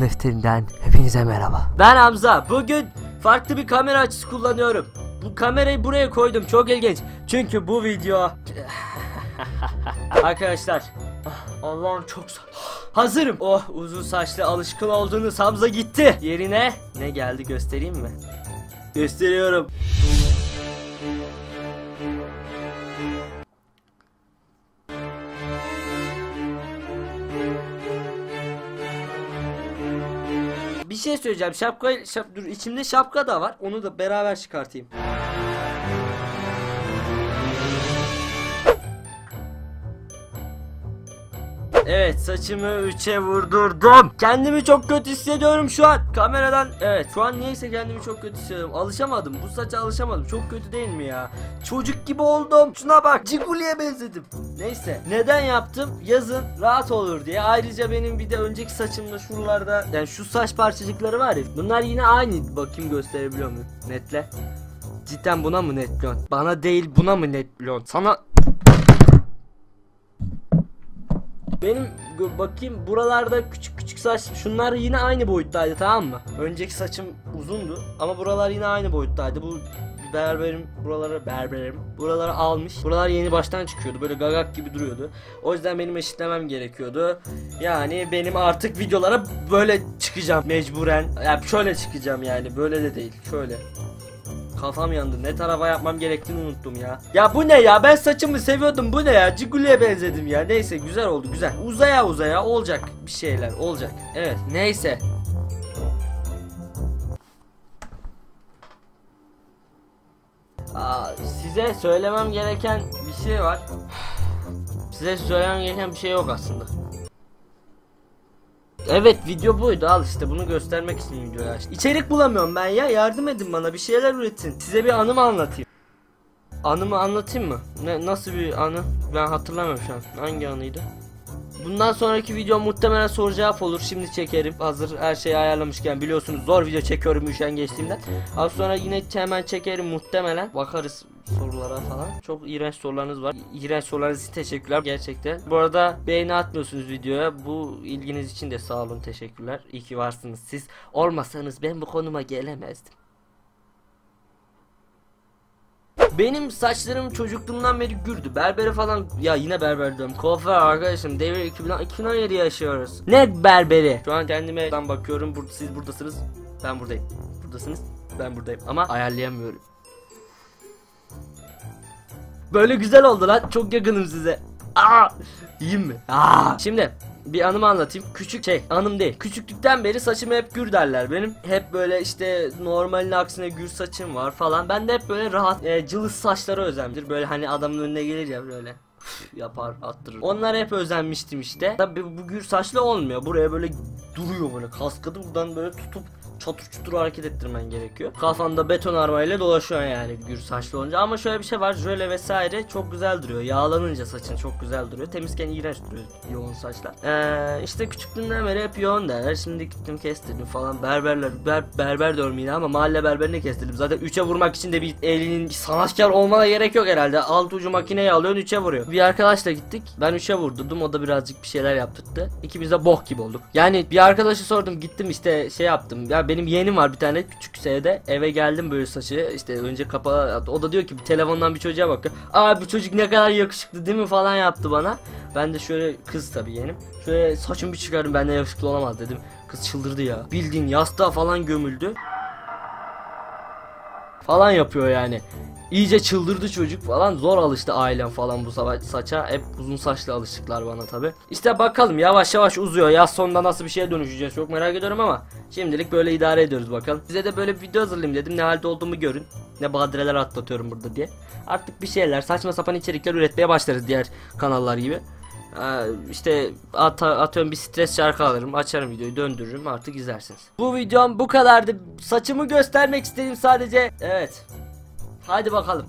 Oyun defterinden hepinize merhaba. Ben Hamza. Bugün farklı bir kamera açısı kullanıyorum. Bu kamerayı buraya koydum. Çok ilginç. Çünkü bu video... Arkadaşlar. ah, Allah'ım çok Hazırım. Oh uzun saçlı alışkın olduğunuz Hamza gitti. Yerine ne geldi göstereyim mi? Gösteriyorum. Şey söyleyeceğim. Şapka şap, dur içimde şapka da var. Onu da beraber çıkartayım. Evet saçımı üçe vurdurdum. Kendimi çok kötü hissediyorum şu an. Kameradan evet şu an niyeyse kendimi çok kötü hissediyorum. Alışamadım. Bu saça alışamadım. Çok kötü değil mi ya? Çocuk gibi oldum. Şuna bak. Ciguli'ye benzedim. Neyse. Neden yaptım? Yazın rahat olur diye. Ayrıca benim bir de önceki saçımda şuralarda yani şu saç parçacıkları var ya. Bunlar yine aynı. Bakayım gösterebiliyor muyum? Netle. Cidden buna mı netliyorsun? Bana değil buna mı netliyorsun? Sana benim bakayım buralarda küçük küçük saç şunlar yine aynı boyuttaydı tamam mı? Önceki saçım uzundu ama buralar yine aynı boyuttaydı. Bu berberim buraları berberim buraları almış. Buralar yeni baştan çıkıyordu. Böyle gagak gibi duruyordu. O yüzden benim eşitlemem gerekiyordu. Yani benim artık videolara böyle çıkacağım mecburen. Yani şöyle çıkacağım yani böyle de değil. Şöyle. Kafam yandı. Ne tarafa yapmam gerektiğini unuttum ya. Ya bu ne ya? Ben saçımı seviyordum. Bu ne ya? Ciguli'ye benzedim ya. Neyse güzel oldu güzel. Uzaya uzaya olacak bir şeyler olacak. Evet neyse. Aa, size söylemem gereken bir şey var. Size söylemem gereken bir şey yok aslında. Evet video buydu al işte bunu göstermek için videoyu açtım. İçerik bulamıyorum ben ya yardım edin bana bir şeyler üretin. Size bir anımı anlatayım. Anımı anlatayım mı? Ne nasıl bir anı? Ben hatırlamıyorum şu an. Hangi anıydı? Bundan sonraki video muhtemelen soru cevap olur. Şimdi çekerim. Hazır her şeyi ayarlamışken biliyorsunuz zor video çekiyorum üşen geçtiğimden. Az sonra yine hemen çekerim muhtemelen. Bakarız sorulara falan. Çok iğrenç sorularınız var. İğrenç sorularınız için teşekkürler gerçekten. Bu arada beğeni atmıyorsunuz videoya. Bu ilginiz için de sağ olun teşekkürler. İyi ki varsınız siz. Olmasanız ben bu konuma gelemezdim. Benim saçlarım çocukluğumdan beri gürdü. Berbere falan ya yine berber diyorum. Kuaför arkadaşım. Devir 2000, 2017 yaşıyoruz. Ne berberi? Şu an kendime ben bakıyorum. Burada siz buradasınız. Ben buradayım. Buradasınız. Ben buradayım. Ama ayarlayamıyorum. Böyle güzel oldu lan. Çok yakınım size. Aa! İyiyim mi? Aa! Şimdi bir anımı anlatayım. Küçük şey, anım değil. Küçüklükten beri saçımı hep gür derler benim. Hep böyle işte normalin aksine gür saçım var falan. Ben de hep böyle rahat, e, cılız saçlara özendir. Böyle hani adamın önüne gelir ya böyle yapar attırır. Onlara hep özenmiştim işte. Tabii bu gür saçlı olmuyor. Buraya böyle duruyor böyle kaskadı buradan böyle tutup çatır çutur hareket ettirmen gerekiyor. Kafanda beton armayla dolaşıyor yani gür saçlı olunca. Ama şöyle bir şey var. Jöle vesaire çok güzel duruyor. Yağlanınca saçın çok güzel duruyor. Temizken iğrenç duruyor yoğun saçlar. Ee, işte küçüklüğümden beri hep yoğun derler. Şimdi gittim kestirdim falan. Berberler, ber, berber diyorum ama mahalle berberine kestirdim. Zaten 3'e vurmak için de bir elinin sanatkar olmana gerek yok herhalde. Alt ucu makineyi alıyorsun 3'e vuruyor. Bir arkadaşla gittik. Ben 3'e vurdurdum. O da birazcık bir şeyler yaptırdı. İkimiz de bok gibi olduk. Yani bir arkadaşı sordum gittim işte şey yaptım. Ya benim yeğenim var bir tane küçük sevde. Eve geldim böyle saçı. işte önce kapağı o da diyor ki bir telefondan bir çocuğa bakıyor. Aa bu çocuk ne kadar yakışıklı değil mi falan yaptı bana. Ben de şöyle kız tabii yeğenim. Şöyle saçımı bir çıkardım benden yakışıklı olamaz dedim. Kız çıldırdı ya. Bildiğin yastığa falan gömüldü. Falan yapıyor yani. İyice çıldırdı çocuk falan. Zor alıştı ailem falan bu sa- saça. Hep uzun saçlı alıştıklar bana tabi İşte bakalım yavaş yavaş uzuyor. Yaz sonunda nasıl bir şeye dönüşeceğiz çok merak ediyorum ama Şimdilik böyle idare ediyoruz bakalım. Size de böyle bir video hazırlayayım dedim. Ne halde olduğumu görün. Ne badireler atlatıyorum burada diye. Artık bir şeyler saçma sapan içerikler üretmeye başlarız diğer kanallar gibi. Ee, işte at atıyorum bir stres şarkı alırım açarım videoyu döndürürüm. Artık izlersiniz. Bu videom bu kadardı. Saçımı göstermek istedim sadece Evet Hadi bakalım.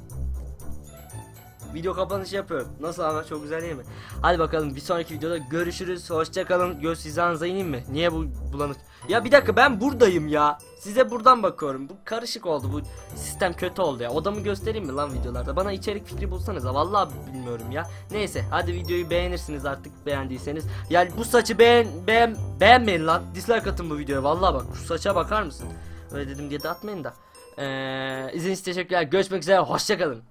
video kapanışı yapıyorum. Nasıl ama çok güzel değil mi? Hadi bakalım bir sonraki videoda görüşürüz. Hoşçakalın. Göz hizanıza ineyim mi? Niye bu bulanık? Ya bir dakika ben buradayım ya. Size buradan bakıyorum. Bu karışık oldu. Bu sistem kötü oldu ya. Odamı göstereyim mi lan videolarda? Bana içerik fikri bulsanıza. Vallahi bilmiyorum ya. Neyse hadi videoyu beğenirsiniz artık beğendiyseniz. Yani bu saçı beğen beğen beğenmeyin lan. Dislike atın bu videoya. Vallahi bak şu saça bakar mısın? Öyle dedim diye de atmayın da. Ee, izin için teşekkürler. Görüşmek üzere. Hoşçakalın.